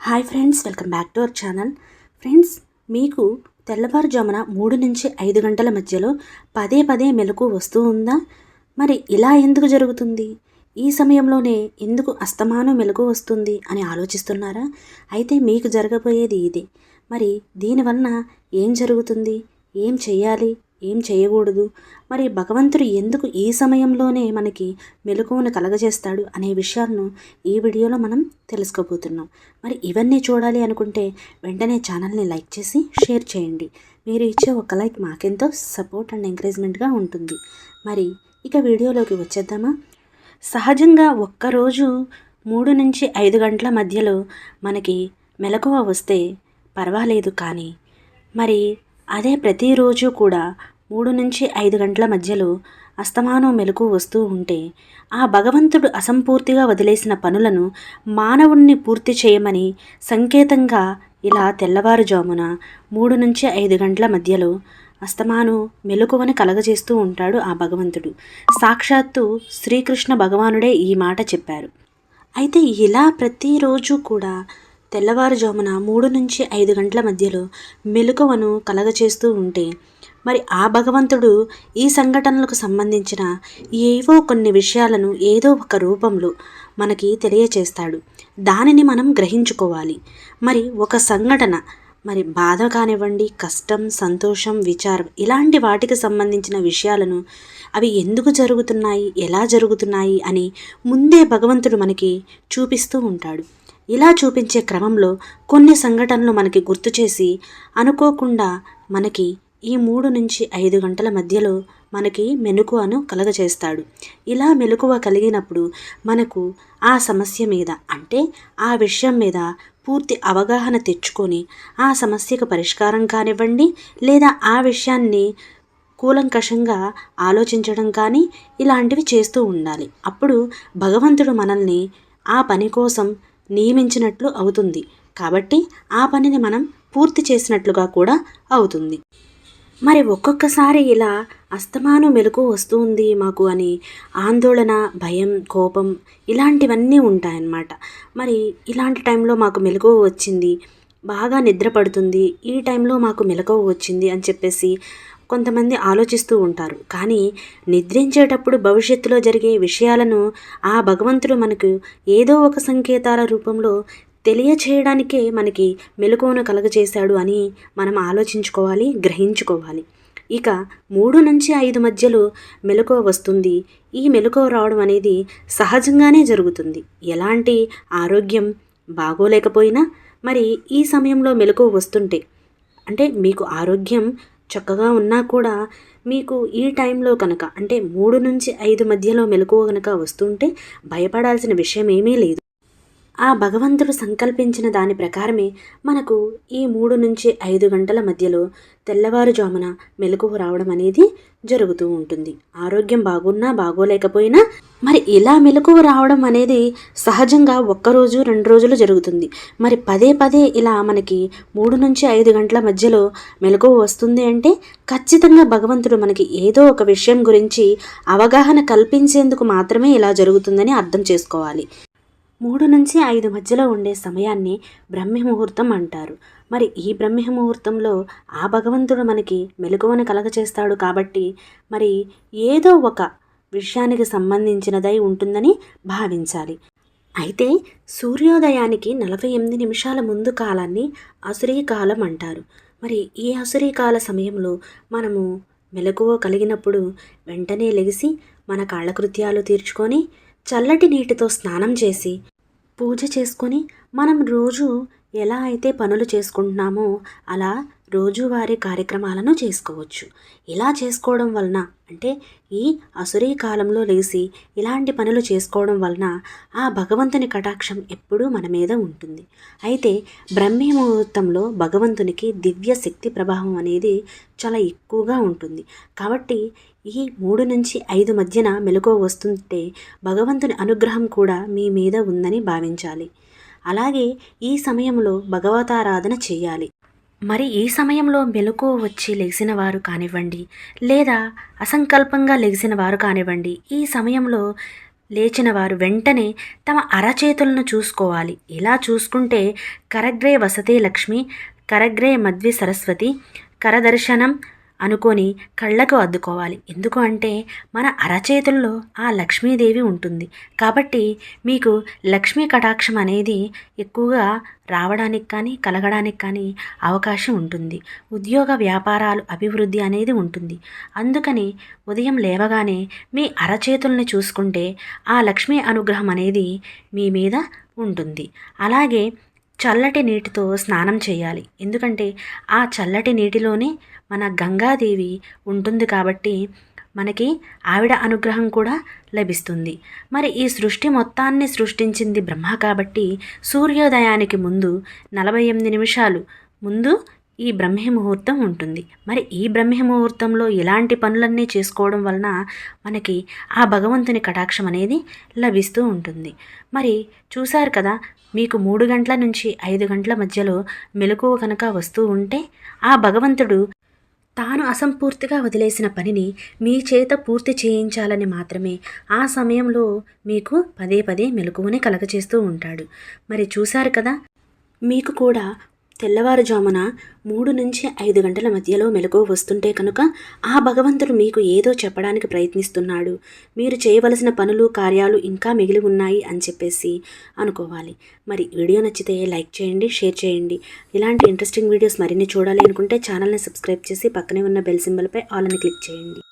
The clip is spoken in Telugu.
Hi friends welcome back to our channel. Friends మీకు తెల్లవారుజామున మూడు నుంచి ఐదు గంటల మధ్యలో పదే పదే మెలకు వస్తూ ఉందా? మరి ఇలా ఎందుకు జరుగుతుంది? ఈ సమయంలోనే ఎందుకు అస్తమానం మెలకు వస్తుంది అని ఆలోచిస్తున్నారా? అయితే మీకు జరగబోయేది ఇది. మరి దీనివలన ఏం జరుగుతుంది? ఏం చేయాలి ఏం చేయకూడదు. మరి భగవంతుడు ఎందుకు ఈ సమయంలోనే మనకి మెలకువను కలగజేస్తాడు అనే విషయాలను ఈ వీడియోలో మనం తెలుసుకోబోతున్నాం. మరి ఇవన్నీ చూడాలి అనుకుంటే వెంటనే ఛానల్ని లైక్ చేసి షేర్ చేయండి. మీరు ఇచ్చే ఒక లైక్ మాకెంతో సపోర్ట్ అండ్ ఎంకరేజ్మెంట్గా ఉంటుంది. మరి ఇక వీడియోలోకి వచ్చేద్దామా? సహజంగా ఒక్కరోజు మూడు నుంచి ఐదు గంటల మధ్యలో మనకి మెలకువ వస్తే పర్వాలేదు కానీ మరి అదే ప్రతిరోజు కూడా మూడు నుంచి ఐదు గంటల మధ్యలో అస్తమానం మెలకు వస్తూ ఉంటే ఆ భగవంతుడు అసంపూర్తిగా వదిలేసిన పనులను మానవుణ్ణి పూర్తి చేయమని సంకేతంగా ఇలా తెల్లవారుజామున మూడు నుంచి ఐదు గంటల మధ్యలో అస్తమాను మెలకువని కలగజేస్తూ ఉంటాడు ఆ భగవంతుడు. సాక్షాత్తు శ్రీకృష్ణ భగవానుడే ఈ మాట చెప్పారు. అయితే ఇలా ప్రతిరోజు కూడా తెల్లవారుజామున మూడు నుంచి ఐదు గంటల మధ్యలో మెలకువను కలగచేస్తూ ఉంటే మరి ఆ భగవంతుడు ఈ సంఘటనలకు సంబంధించిన ఏవో కొన్ని విషయాలను ఏదో ఒక రూపంలో మనకి తెలియచేస్తాడు. దానిని మనం గ్రహించుకోవాలి. మరి ఒక సంఘటన మరి బాధ కానివ్వండి కష్టం సంతోషం విచారం ఇలాంటి వాటికి సంబంధించిన విషయాలను అవి ఎందుకు జరుగుతున్నాయి ఎలా జరుగుతున్నాయి అని ముందే భగవంతుడు మనకి చూపిస్తూ ఉంటాడు. ఇలా చూపించే క్రమంలో కొన్ని సంఘటనలు మనకి గుర్తు చేసి అనుకోకుండా మనకి ఈ మూడు నుంచి ఐదు గంటల మధ్యలో మనకి మెలకువను కలగజేస్తాడు. ఇలా మెలకువ కలిగినప్పుడు మనకు ఆ సమస్య మీద అంటే ఆ విషయం మీద పూర్తి అవగాహన తెచ్చుకొని ఆ సమస్యకు పరిష్కారం కానివ్వండి లేదా ఆ విషయాన్ని కూలంకషంగా ఆలోచించడం కానీ ఇలాంటివి చేస్తూ ఉండాలి. అప్పుడు భగవంతుడు మనల్ని ఆ పని కోసం నియమించినట్లు అవుతుంది. కాబట్టి ఆ పనిని మనం పూర్తి చేసినట్లుగా కూడా అవుతుంది. మరి ఒక్కొక్కసారి ఇలా అస్తమానం మెలకు వస్తుంది మాకు అని ఆందోళన భయం కోపం ఇలాంటివన్నీ ఉంటాయన్నమాట. మరి ఇలాంటి టైంలో మాకు మెలకు వచ్చింది బాగా నిద్ర పడుతుంది ఈ టైంలో మాకు మెలకువ వచ్చింది అని చెప్పేసి కొంతమంది ఆలోచిస్తూ ఉంటారు. కానీ నిద్రించేటప్పుడు భవిష్యత్తులో జరిగే విషయాలను ఆ భగవంతుడు మనకు ఏదో ఒక సంకేతాల రూపంలో తెలియచేయడానికే మనకి మెలకువను కలగచేశాడు అని మనం ఆలోచించుకోవాలి గ్రహించుకోవాలి. ఇక మూడు నుంచి ఐదు మధ్యలో మెలకువ వస్తుంది. ఈ మెలకువ రావడం అనేది సహజంగానే జరుగుతుంది. ఎలాంటి ఆరోగ్యం బాగోలేకపోయినా మరి ఈ సమయంలో మెలకువ వస్తుంటే అంటే మీకు ఆరోగ్యం చక్కగా ఉన్నా కూడా మీకు ఈ టైంలో కనుక అంటే మూడు నుంచి ఐదు మధ్యలో మెలకువ కనుక వస్తుంటే భయపడాల్సిన విషయం ఏమీ లేదు. ఆ భగవంతుడు సంకల్పించిన దాని ప్రకారమే మనకు ఈ మూడు నుంచి ఐదు గంటల మధ్యలో తెల్లవారుజామున మెలకువ రావడం అనేది జరుగుతూ ఉంటుంది. ఆరోగ్యం బాగున్నా బాగోలేకపోయినా మరి ఇలా మెలకువ రావడం అనేది సహజంగా ఒక్కరోజు రెండు రోజులు జరుగుతుంది. మరి పదే పదే ఇలా మనకి మూడు నుంచి ఐదు గంటల మధ్యలో మెలకువ వస్తుంది అంటే ఖచ్చితంగా భగవంతుడు మనకి ఏదో ఒక విషయం గురించి అవగాహన కల్పించేందుకు మాత్రమే ఇలా జరుగుతుందని అర్థం చేసుకోవాలి. మూడు నుంచి ఐదు మధ్యలో ఉండే సమయాన్ని బ్రహ్మ ముహూర్తం అంటారు. మరి ఈ బ్రహ్మ ముహూర్తంలో ఆ భగవంతుడు మనకి మెలకువను కలగచేస్తాడు కాబట్టి మరి ఏదో ఒక విషయానికి సంబంధించినదై ఉంటుందని భావించాలి. అయితే సూర్యోదయానికి నలభై ఎనిమిది నిమిషాల ముందు కాలాన్ని అసురీ కాలం అంటారు. మరి ఈ అసురీ కాల సమయంలో మనము మెలకువ కలిగినప్పుడు వెంటనే లెగిసి మన కాళ్ళకృత్యాలు తీర్చుకొని చల్లటి నీటితో స్నానం చేసి పూజ చేసుకొని మనం రోజు ఎలా అయితే పనులు చేసుకుంటున్నామో అలా రోజువారీ కార్యక్రమాలను చేసుకోవచ్చు. ఇలా చేసుకోవడం వలన అంటే ఈ అసురీ కాలంలో లేచి ఇలాంటి పనులు చేసుకోవడం వలన ఆ భగవంతుని కటాక్షం ఎప్పుడూ మన మీద ఉంటుంది. అయితే బ్రహ్మీ ముహూర్తంలో భగవంతునికి దివ్య శక్తి ప్రభావం అనేది చాలా ఎక్కువగా ఉంటుంది. కాబట్టి ఈ మూడు నుంచి ఐదు మధ్యన మెలకువ వస్తుంటే భగవంతుని అనుగ్రహం కూడా మీ మీద ఉందని భావించాలి. అలాగే ఈ సమయంలో భగవతారాధన చేయాలి. మరి ఈ సమయంలో మెలకువ వచ్చి లెగిసిన వారు కానివ్వండి లేదా అసంకల్పంగా లెగిసిన వారు కానివ్వండి ఈ సమయంలో లేచిన వారు వెంటనే తమ అరచేతులను చూసుకోవాలి. ఇలా చూసుకుంటే కరగ్రే వసతి లక్ష్మి కరగ్రే మద్వి సరస్వతి కరదర్శనం అనుకొని కళ్ళకు అద్దుకోవాలి. ఎందుకు అంటే మన అరచేతుల్లో ఆ లక్ష్మీదేవి ఉంటుంది. కాబట్టి మీకు లక్ష్మీ కటాక్షం అనేది ఎక్కువగా రావడానికి కానీ కలగడానికి కానీ అవకాశం ఉంటుంది. ఉద్యోగ వ్యాపారాలు అభివృద్ధి అనేది ఉంటుంది. అందుకని ఉదయం లేవగానే మీ అరచేతుల్ని చూసుకుంటే ఆ లక్ష్మీ అనుగ్రహం అనేది మీ మీద ఉంటుంది. అలాగే చల్లటి నీటితో స్నానం చేయాలి. ఎందుకంటే ఆ చల్లటి నీటిలోనే మన గంగాదేవి ఉంటుంది కాబట్టి మనకి ఆవిడ అనుగ్రహం కూడా లభిస్తుంది. మరి ఈ సృష్టి మొత్తాన్ని సృష్టించింది బ్రహ్మ కాబట్టి సూర్యోదయానికి ముందు నలభై ఎనిమిది నిమిషాలు. ముందు ఈ బ్రహ్మ ముహూర్తం ఉంటుంది. మరి ఈ బ్రహ్మ ముహూర్తంలో ఇలాంటి పనులన్నీ చేసుకోవడం వలన మనకి ఆ భగవంతుని కటాక్షం అనేది లభిస్తూ ఉంటుంది. మరి చూశారు కదా మీకు మూడు గంటల నుంచి ఐదు గంటల మధ్యలో మెలకువ కనుక వస్తూ ఉంటే ఆ భగవంతుడు తాను అసంపూర్తిగా వదిలేసిన పనిని మీ చేత పూర్తి చేయించాలని మాత్రమే ఆ సమయంలో మీకు పదే పదే మెలకువని కలగచేస్తూ ఉంటాడు. మరి చూశారు కదా మీకు కూడా తెల్లవారుజామున మూడు నుంచి ఐదు గంటల మధ్యలో మెలకువ వస్తుంటే కనుక ఆ భగవంతుడు మీకు ఏదో చెప్పడానికి ప్రయత్నిస్తున్నాడు. మీరు చేయవలసిన పనులు కార్యాలు ఇంకా మిగిలి ఉన్నాయి అని చెప్పేసి అనుకోవాలి. మరి వీడియో నచ్చితే లైక్ చేయండి షేర్ చేయండి. ఇలాంటి ఇంట్రెస్టింగ్ వీడియోస్ మరిన్ని చూడాలి అనుకుంటే ఛానల్ని సబ్స్క్రైబ్ చేసి పక్కనే ఉన్న బెల్ సింబల్పై ఆల్ని క్లిక్ చేయండి.